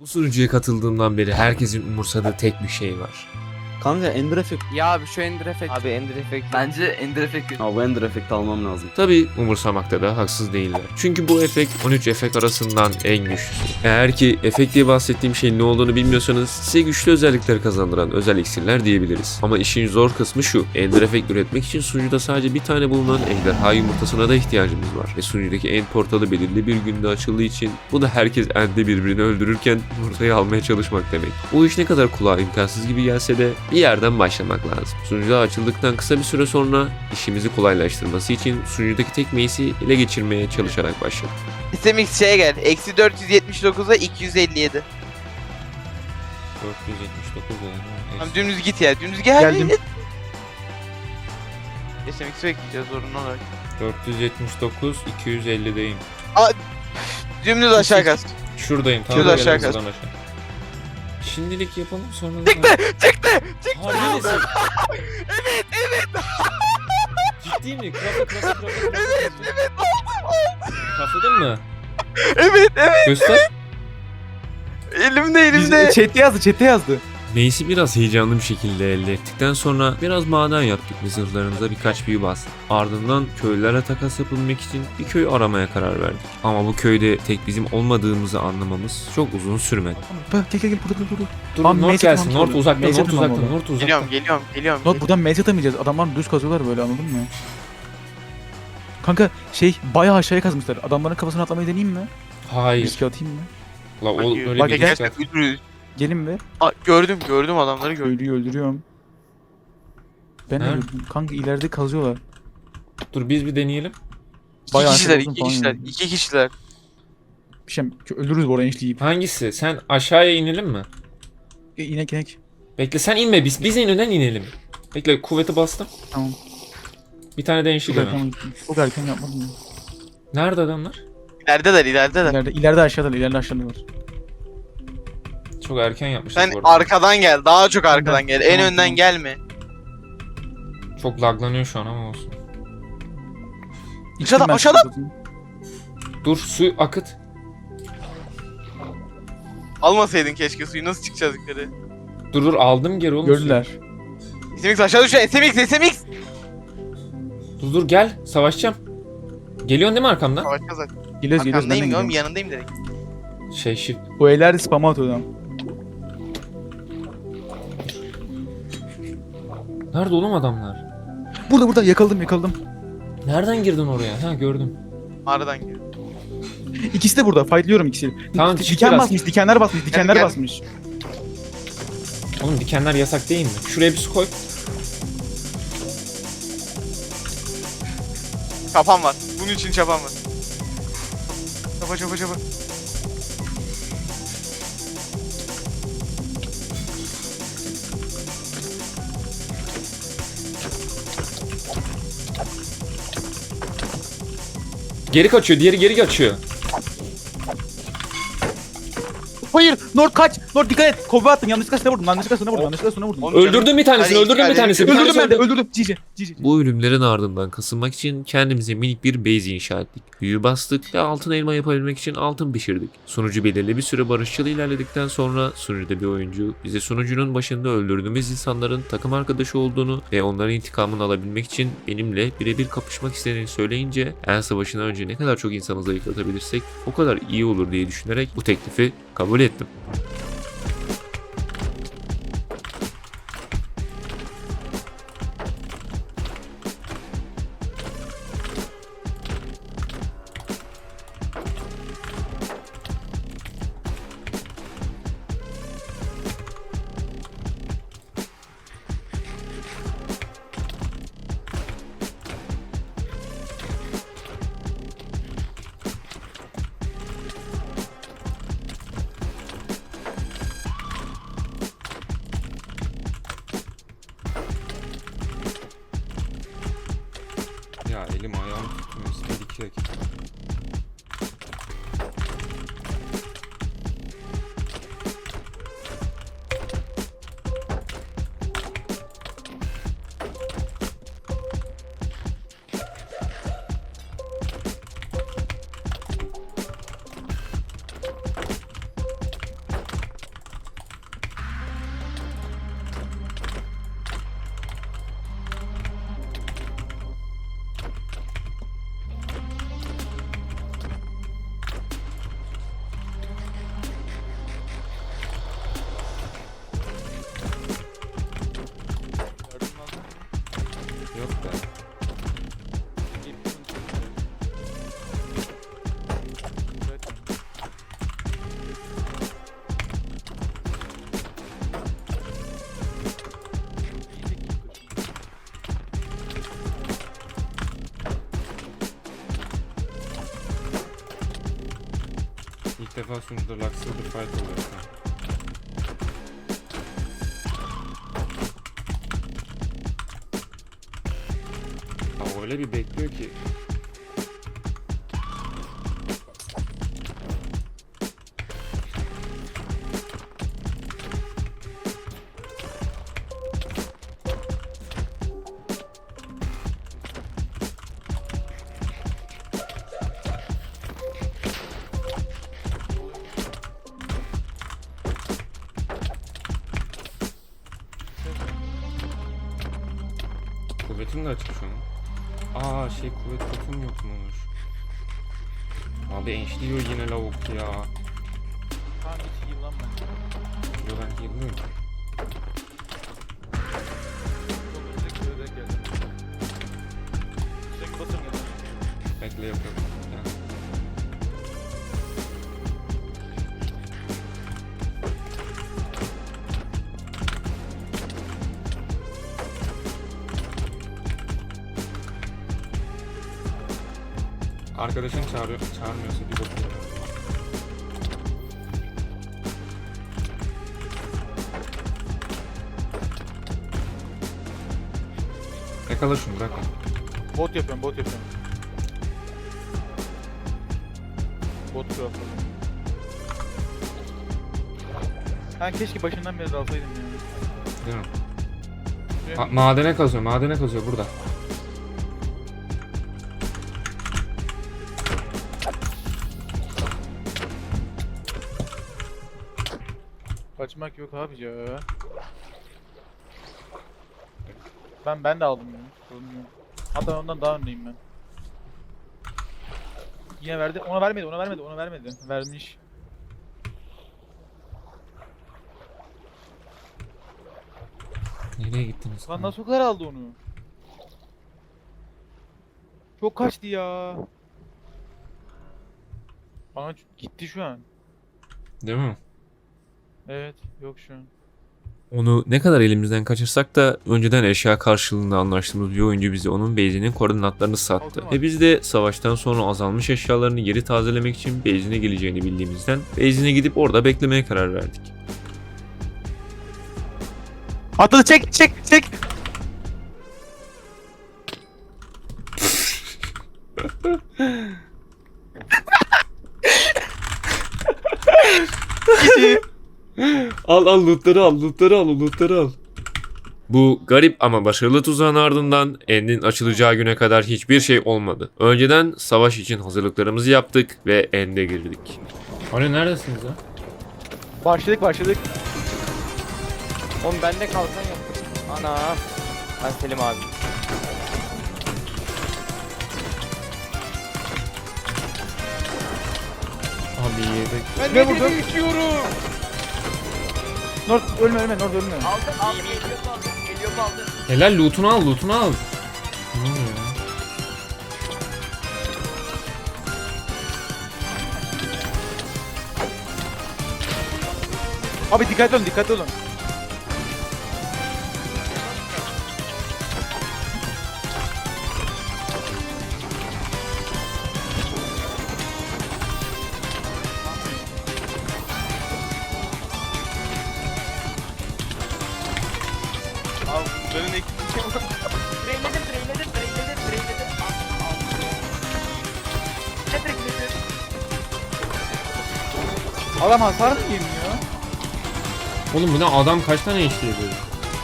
Bu sunucuya katıldığımdan beri herkesin umursadığı tek bir şey var. Kanka Ender Effect. Ya abi şu Ender Effect. Abi Ender Effect. Bence Ender Effect. Abi bu Ender Effect almam lazım. Tabi umursamakta da haksız değiller. Çünkü bu efekt 13 efekt arasından en güçlüsü. Eğer ki efekt diye bahsettiğim şeyin ne olduğunu bilmiyorsanız size güçlü özellikler kazandıran özel iksirler diyebiliriz. Ama işin zor kısmı şu. Ender efekt üretmek için sunucuda sadece bir tane bulunan ejderha yumurtasına da ihtiyacımız var. Ve sunucudaki end portalı belirli bir günde açıldığı için bu da herkes endde birbirini öldürürken yumurtayı almaya çalışmak demek. Bu iş ne kadar kulağa imkansız gibi gelse de bir yerden başlamak lazım. Sunucuda açıldıktan kısa bir süre sonra işimizi kolaylaştırması için sunucudaki tek meysi ele geçirmeye çalışarak başladık. SMX şeye gel. Eksi 479'a 257. 479 Tamam dümdüz git ya. Dümdüz gel. Geldim. SMX bekleyeceğiz zorunlu olarak. 479 250'deyim. Dümdüz aşağı kas. Şuradayım Şurada tamam. aşağı gel aşağı. Şimdilik yapalım sonra. Çıktı, çıktı, çıktı. Harbi misin? Evet evet. Ciddi mi? Krafa krafa krafa krafa. Evet evet aldım aldım. Kafladın mı? Evet evet. Göster. Elimde elimde. Chat'te yazdı, chat'te yazdı. Mace'i biraz heyecanlı bir şekilde elde ettikten sonra biraz maden yaptık ve zırhlarımıza birkaç büyü bastık. Ardından köylere takas yapılmak için bir köy aramaya karar verdik. Ama bu köyde tek bizim olmadığımızı anlamamız çok uzun sürmedi. Bak gel gel gel burada burada. Dur Tamam, North gelsin. North uzakta, North uzakta. North uzakta. Geliyorum geliyorum geliyorum. Not buradan meze atamayacağız. Adamlar düz kazıyorlar böyle anladın mı? Kanka şey bayağı aşağıya kazmışlar. Adamların kafasına atlamayı deneyeyim mi? Hayır. Riske atayım mı? La o öyle bak, bir gel. risk at. Gelin be. Aa, gördüm gördüm adamları gördüm. Köylüyü öldürüyorum. Ben Nerede? öldürdüm. Kanka ileride kazıyorlar. Dur biz bir deneyelim. İki Bayağı kişiler uzun iki falan kişiler yani. iki kişiler. Bir şey öldürürüz bu arada enişleyip. Hangisi? Sen aşağıya inelim mi? E, inek inek. Bekle sen inme biz biz en önden inelim. Bekle kuvveti bastım. Tamam. Bir tane de enşi Çok dönem. erken, çok erken yapmadım. ya. Nerede adamlar? İlerideler ilerideler. İleride, ileride aşağıda, ileride aşağıda var. Çok erken yapmışlar Sen bu arada. arkadan gel. Daha çok arkadan gel. En Tamam, önden tamam. gelme. Çok laglanıyor şu an ama olsun. Aşağıda, İçtim ben aşağıda. zaten. Dur su akıt. Almasaydın keşke suyu nasıl çıkacağız yukarı? Dur dur aldım geri oğlum. suyu. Gördüler. SMX aşağı düşüyor. SMX SMX. Dur dur gel savaşacağım. Geliyorsun değil mi arkamdan? Savaşacağız zaten. Geliyoruz geliyoruz ben de Arkandayım oğlum gidiyorum. yanındayım direkt. Şey shift. Bu eller de spam atıyor adam. Nerede oğlum adamlar? Burada burada yakaladım yakaladım. Nereden girdin oraya? Ha gördüm. Mağaradan gel. İkisi de burada. Fightlıyorum ikisini. Tamam, Di- çık Diken biraz. basmış, dikenler basmış, dikenler gel. basmış. Oğlum dikenler yasak değil mi? Şuraya bir su koy. Çapan var. Bunun için çapan var. Çapa çapa çapa. Geri kaçıyor. Diğeri geri kaçıyor. Hayır, Nord kaç. Nord dikkat et. Kova attım. Yanlışlıkla sana vurdum. Yanlışlıkla sana vurdum. Yanlışlıkla sana vurdum. Öldürdüm bir tanesini. Hadi, Öldürdüm bir hadi. tanesini. Bir Öldürdüm tanesi ben de. öldü. Öldürdüm. Cici. Cici. Bu ölümlerin ardından kasılmak için kendimize minik bir base inşa ettik. Büyü bastık ve altın elma yapabilmek için altın pişirdik. Sunucu belirli bir süre barışçıl ilerledikten sonra sunucuda bir oyuncu bize sunucunun başında öldürdüğümüz insanların takım arkadaşı olduğunu ve onların intikamını alabilmek için benimle birebir kapışmak istediğini söyleyince en savaşından önce ne kadar çok insanı zayıflatabilirsek o kadar iyi olur diye düşünerek bu teklifi kabul ettim. Deus, cara. I te was już do laksu dotrwały do lesa. Öyle bir bekliyor ki. Kuvvetim de açık şu an. Aa şey kuvvet kotum yokmuş. Abi enşliyor yine lavuk ya. Hangi çizgi lan ben? Yo ben. Çok ya. Bekle yok Arkadaşın çağırıyor, çağırmıyorsa bir bakıyorum. Yakala şunu bırak. Bot yapıyorum, bot yapıyorum. Bot yapıyorum. Ben keşke başından beri alsaydım ya. Değil mi? Ma- madene kazıyor, madene kazıyor burada. Kaçmak yok abi ya. Ben ben de aldım. Sorun yok. Hatta ondan daha öndeyim ben. Yine verdi. Ona vermedi, ona vermedi, ona vermedi. Vermiş. Nereye gittiniz? Lan nasıl o kadar aldı onu? Çok kaçtı ya. Bana gitti şu an. Değil mi? Evet, yok şu an. Onu ne kadar elimizden kaçırsak da önceden eşya karşılığında anlaştığımız bir oyuncu bize onun base'inin koordinatlarını sattı. Ve biz de savaştan sonra azalmış eşyalarını geri tazelemek için base'ine geleceğini bildiğimizden base'ine gidip orada beklemeye karar verdik. Atladı çek çek çek. Al al lootları al lootları al lootları al. Bu garip ama başarılı tuzağın ardından End'in açılacağı güne kadar hiçbir şey olmadı. Önceden savaş için hazırlıklarımızı yaptık ve End'e girdik. Hani neredesiniz ha? Başladık başladık. Oğlum bende kalkan yok. Ana. Ben Selim abi. Abi yedek. Ben Ne vurdun? Nord ölme ölme Nord ölme. Aldım aldım. Geliyor aldım. Geliyor aldım. Helal loot'unu al loot'unu al. Ne oluyor ya? Abi dikkatli olun dikkatli olun. Adam hasar mı yemiyor? Oğlum bu ne adam kaç tane enişte ediyor?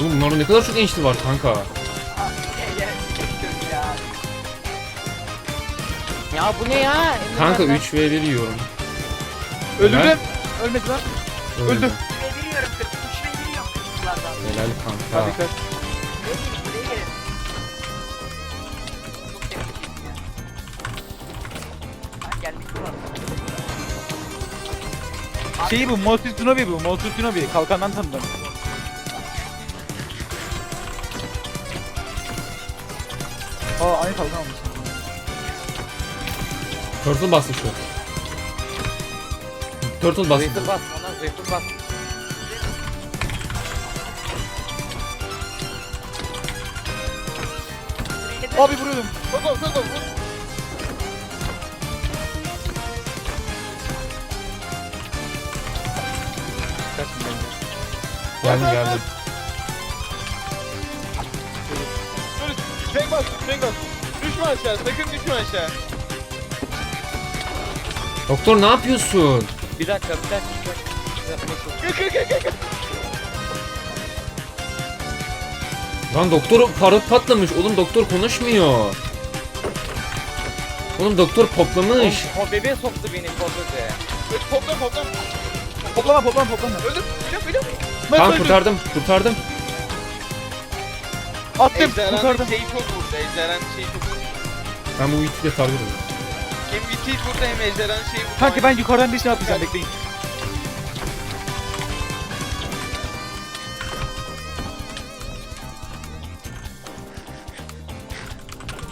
Oğlum bunlarda ne kadar çok enişte var kanka. Ya bu ne ya? Kanka 3 v 1 yiyorum. Öldürdüm. Ölmedi lan. Öldü. Öldü. Biliyorum 43 ve biliyorum kırklardan. Helal kanka. Hadi dikkat. Şeyi bu Moltus Tunobi bu Moltus Tunobi. Kalkandan tanıdım. Aa aynı kalkan almış. Turtle bastı şu. Turtle bastı. Zeytin bas ona zeytin bas. Abi vuruyordum. Go go go go Geldim geldim. Dur. Tek bas. Tek bas. Düşme aşağı. Sakın düşme aşağı. Doktor ne yapıyorsun? Bir dakika bir dakika. Bir dakika. Kır. kır. Lan doktor parot patlamış. Oğlum doktor konuşmuyor. Oğlum doktor poplamış. O bebeğe soktu beni kodladı. Öt, Topla topla. Toplama toplama toplama. Öldüm. Biliyorum biliyorum. Ben Tamam kurtardım kurtardım. Attım Ejderhanın kurtardım. şeyi çok vurdu. Ejderhanın şeyi çok vurdu. Ben bu itiyle sargırım. Hem Vitit vurdu hem ejderhanın şeyi vurdu. Kanka ben yukarıdan bir şey atlayacağım bekleyin.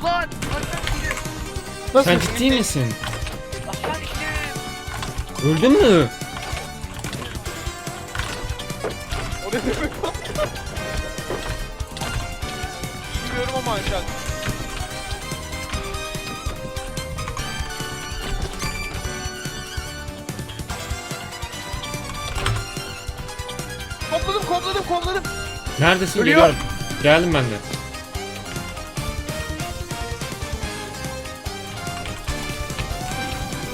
Lan! Nasıl? Sen ciddi misin? Öldün mü? Bilmiyorum ama aşağı. Kopladım kopladım kopladım. Neredesin? Ölüyor. Geliyorum. Geldim ben de.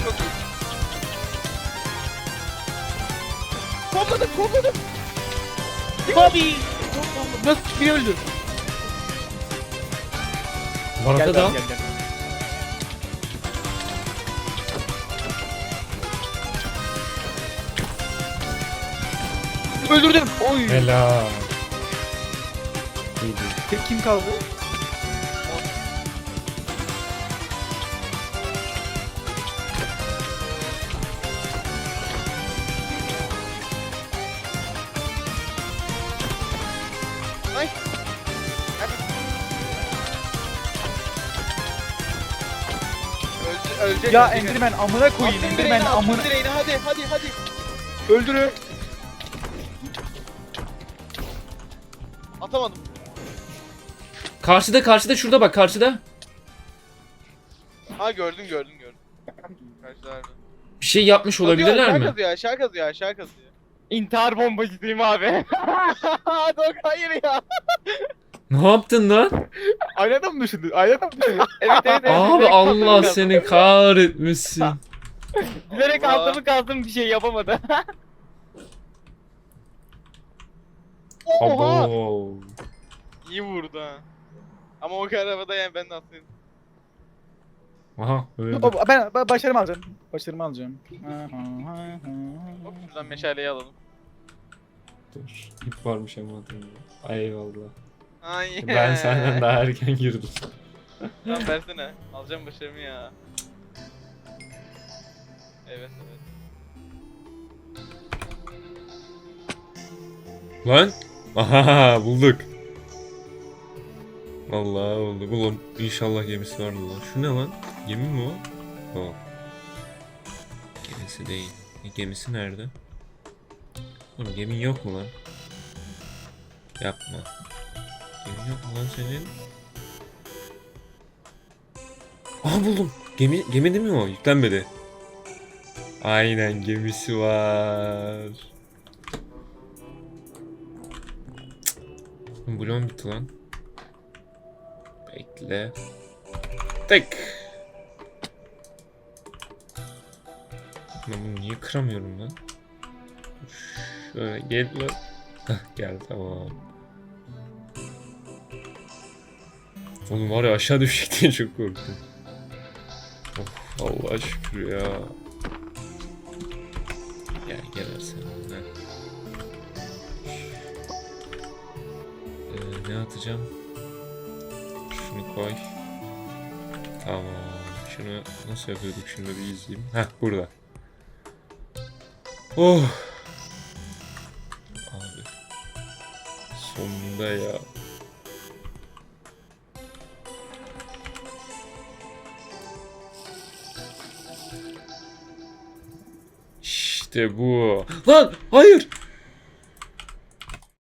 Çok iyi. Kopladım kopladım. Bobby. Nasıl biri öldü? Gel, da. Öldürdüm. Oy. Helal. İyiydi. Kim kaldı? Ölecek. Ya ölecek. Enderman amına koyayım. Attım Enderman attım amına. direğini. Hadi hadi hadi. Öldürün. Atamadım. Karşıda karşıda şurada bak karşıda. Ha gördüm gördüm gördüm. Karşılarda. Bir şey yapmış olabilirler aşağı mi? Kazıyor aşağı kazıyor aşağı kazıyor. İntihar bombacısıyım abi. Dok hayır ya. Ne yaptın lan? Aynadan mı düşündün? Aynadan mı düşündün? evet evet. evet. Abi Direkt Allah kazdım. seni kahretmesin. Bilerek Allah. altımı kazdım bir şey yapamadı. Oha. Abo. İyi vurdu ha. Ama o kadar havada yani ben de atlayayım. Aha öldü. O- Ben, ben başarımı alacağım. Başarımı alacağım. Hop şuradan meşaleyi alalım. Dur. İp varmış ama. Ay eyvallah. Ay. Ben senden daha erken girdim. Lan versene. Alacağım başarımı ya. Evet evet. Lan. Aha bulduk. Vallahi bulduk. Oğlum inşallah gemisi vardı lan. Şu ne lan? Gemi mi o? O. Gemisi değil. E, gemisi nerede? Oğlum gemin yok mu lan? Yapma. Gemin yok lan senin? Aha buldum. Gemi, gemi değil mi o? Yüklenmedi. Aynen gemisi var. Bloğum bitti lan. Bekle. Tek. Ben bunu niye kıramıyorum lan? Şöyle gel lan. Hah gel tamam. Oğlum var ya aşağı düşecek diye çok korktum. Of Allah'a şükür ya. Gel gel sen. Ha. Ee, ne atacağım? Şunu koy. Tamam. Şunu nasıl yapıyorduk şimdi bir izleyeyim. Heh burada. Oh. Abi. Sonunda ya. İşte bu. Lan hayır.